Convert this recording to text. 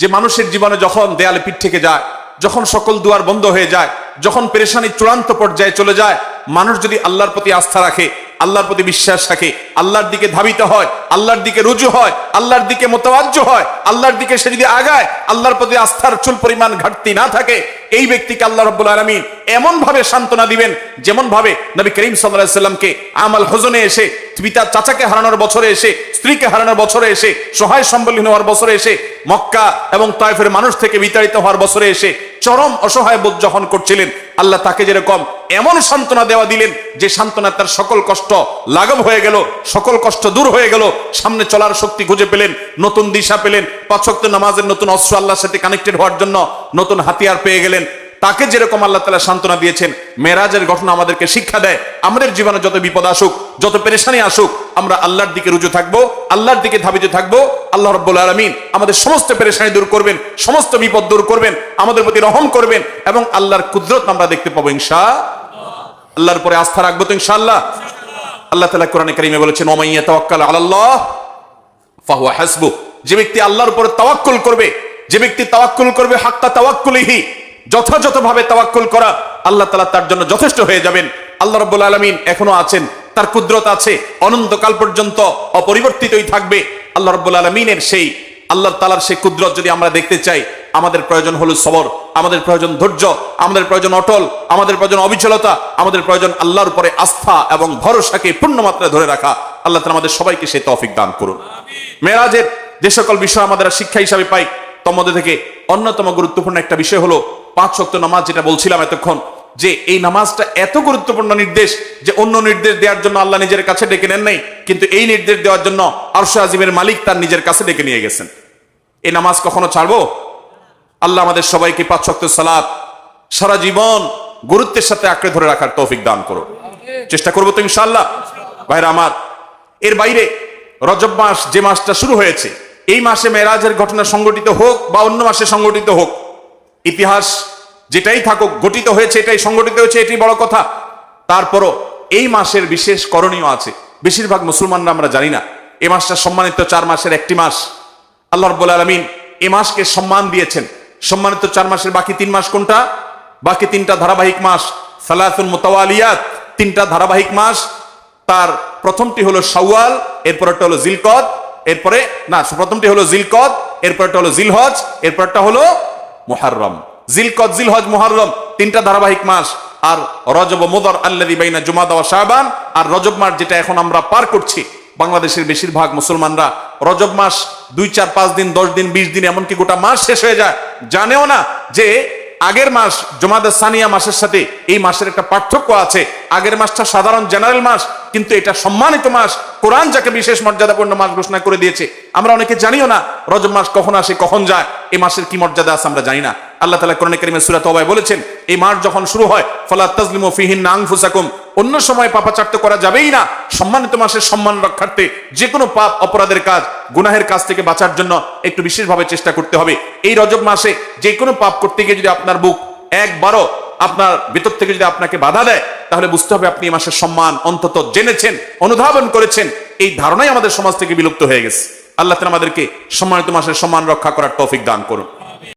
যে মানুষের জীবনে যখন দেয়ালে পিঠ থেকে যায়, যখন সকল দুয়ার বন্ধ হয়ে যায়, যখন পেরেশানি চূড়ান্ত পর্যায়ে চলে যায়, মানুষ যদি আল্লাহর প্রতি আস্থা রাখে আল্লাহর প্রতি বিশ্বাস রাখে। আল্লাহর দিকে ধাবিত হয়, আল্লাহর দিকে রুজু হয়, আল্লাহর দিকে মোতাবাজ্য হয়, আল্লাহর দিকে সে যদি আগায়, আল্লাহর প্রতি আস্থার চুল পরিমাণ ঘাটতি না থাকে, এই ব্যক্তিকে আল্লাহ রব্বুল আলমিন এমন ভাবে সান্ত্বনা দিবেন যেমন ভাবে নবী করিম সাল্লাহ সাল্লামকে আমাল হজনে এসে পিতার চাচাকে হারানোর বছরে এসে, স্ত্রীকে হারানোর বছরে এসে, সহায় সম্বলহীন হওয়ার বছরে এসে, মক্কা এবং তাইফের মানুষ থেকে বিতাড়িত হওয়ার বছরে এসে চরম অসহায় বোধ যখন করছিলেন, আল্লাহ তাকে যেরকম এমন সান্ত্বনা দেওয়া দিলেন যে সান্ত্বনা তার সকল কষ্ট লাঘব হয়ে গেল, সকল কষ্ট দূর হয়ে গেল, সামনে চলার শক্তি খুঁজে পেলেন, নতুন দিশা পেলেন পাঁচক্ত নামাজের নতুন অস্ত্র আল্লাহর সাথে কানেক্টেড হওয়ার জন্য নতুন হাতিয়ার পেয়ে গেলেন। তাকে যেরকম আল্লাহ তালা সান্ত্বনা দিয়েছেন, মেরাজের ঘটনা আমাদেরকে শিক্ষা দেয়, আমাদের জীবনে যত বিপদ আসুক, যত পেরেশানি আসুক, আমরা আল্লাহর দিকে রুজু থাকব, আল্লাহর দিকে ধাবিত থাকব আল্লাহ রব্বুল আলমিন আমাদের সমস্ত পেরেশানি দূর করবেন, সমস্ত বিপদ দূর করবেন, আমাদের প্রতি রহম করবেন এবং আল্লাহর কুদরত আমরা দেখতে পাবো ইনশা আল্লাহর পরে আস্থা রাখব তো ইনশাআল্লাহ। আল্লাহ তালা কোরআনে কারিমে বলেছেন ওমাইয়া তাওয়াক্কাল আলাল্লাহ ফাহুয়া হাসবু যে ব্যক্তি আল্লাহর উপরে তাওয়াক্কুল করবে, যে ব্যক্তি তাওয়াক্কুল করবে, হাক্কা তাওয়াক্কুলিহি, যথাযথভাবে তাওয়াক্কুল করা আল্লাহ তাআলা তার জন্য যথেষ্ট হয়ে যাবেন। আল্লাহ রাব্বুল আলামিন এখনও আছেন, তার কুদরত আছে, অনন্তকাল পর্যন্ত অপরিবর্তিতই থাকবে। আল্লাহ রাব্বুল আলামিনের সেই আল্লাহ তালার সেই কুদরত যদি আমরা দেখতে চাই আমাদের প্রয়োজন হলো সবর আমাদের প্রয়োজন ধৈর্য আমাদের প্রয়োজন অটল আমাদের প্রয়োজন অবিচলতা আমাদের প্রয়োজন আল্লাহর উপরে আস্থা এবং ভরসাকে পূর্ণ মাত্রায় ধরে রাখা। আল্লাহ তালা আমাদের সবাইকে সেই তৌফিক দান করুন। মেরাজের যে সকল বিষয় আমাদের শিক্ষা হিসাবে পাই মধ্যে থেকে অন্যতম গুরুত্বপূর্ণ একটা বিষয় হলো পাঁচ শক্ত নামাজ যেটা বলছিলাম এতক্ষণ যে এই নামাজটা এত গুরুত্বপূর্ণ নির্দেশ যে অন্য নির্দেশ দেওয়ার জন্য আল্লাহ নিজের কাছে ডেকে নেন নাই। কিন্তু এই নির্দেশ দেওয়ার জন্য আরশা আজিমের মালিক তার নিজের কাছে ডেকে নিয়ে গেছেন। এই নামাজ কখনো ছাড়বো? আল্লাহ আমাদের সবাইকে পাঁচ শক্ত সালাত সারা জীবন গুরুত্বের সাথে আঁকড়ে ধরে রাখার তৌফিক দান করো চেষ্টা করব তো ইনশাল্লাহ ভাইরা আমার, এর বাইরে রজব মাস যে মাসটা শুরু হয়েছে, এই মাসে মেরাজের ঘটনা সংগঠিত হোক বা অন্য মাসে সংগঠিত হোক, ইতিহাস যেটাই থাকুক, গঠিত হয়েছে, এটাই সংগঠিত হয়েছে, এটাই বড় কথা। তারপরও এই মাসের বিশেষ করণীয় আছে। বেশিরভাগ মুসলমানরা আমরা জানি না। এ মাসটা সম্মানিত চার মাসের একটি মাস। আল্লাহ রব্বুল আলমিন এ মাসকে সম্মান দিয়েছেন। সম্মানিত চার মাসের বাকি তিন মাস কোনটা? বাকি তিনটা ধারাবাহিক মাস, সালাতুল মোতাওয়ালিয়াত, তিনটা ধারাবাহিক মাস। তার প্রথমটি হলো শাওয়াল, এরপরটা হলো জিলকদ, এরপরে, না, প্রথমটি হলো জিলকদ, এরপরটা হলো জিলহজ, এরপরটা হলো মুহাররম। জিলকদ, জিলহজ, মুহাররম, তিনটা ধারাবাহিক মাস। আর রজব মুদর আল্লাদি বাইনা জুমাদা ওয়া শাবান, আর রজব মাস যেটা এখন আমরা পার করছি, বাংলাদেশের বেশিরভাগ মুসলমানরা রজব মাস দুই, চার, পাঁচ দিন, দশ দিন, বিশ দিন, এমনকি গোটা মাস শেষ হয়ে যায়। জানেও না যে আগের মাস জমাদা সানিয়া মাসের সাথে এই মাসের একটা পার্থক্য আছে। আগের মাসটা সাধারণ জেনারেল মাস, কিন্তু এটা সম্মানিত মাস। কোরআন যাকে বিশেষ মর্যাদাপূর্ণ মাস ঘোষণা করে দিয়েছে, আমরা অনেকে জানিও না রজব মাস কখন আসে, কখন যায় এই মাসের কি মর্যাদা আছে আমরা জানি না। আল্লাহ তালা কোরআন করিমের সুরাত তবায় বলেছেন, এই মাস যখন শুরু হয়, ফলা তাজলিম ফিহিন নাং ফুসাকুম অন্য সময় পাপাচার্য করা যাবেই না। সম্মানিত মাসের সম্মান রক্ষার্থে যে কোনো পাপ, অপরাধের কাজ, গুনাহের কাজ থেকে বাঁচার জন্য একটু বিশেষভাবে চেষ্টা করতে হবে। এই রজব মাসে যে কোনো পাপ করতে গিয়ে যদি আপনার বুক একবারও আপনার ভিতর থেকে যদি আপনাকে বাধা দেয়, তাহলে বুঝতে হবে আপনি এই মাসের সম্মান অন্তত জেনেছেন, অনুধাবন করেছেন। এই ধারণাই আমাদের সমাজ থেকে বিলুপ্ত হয়ে গেছে। আল্লাহ আমাদেরকে সম্মানিত মাসের সম্মান রক্ষা করার তৌফিক দান করুন।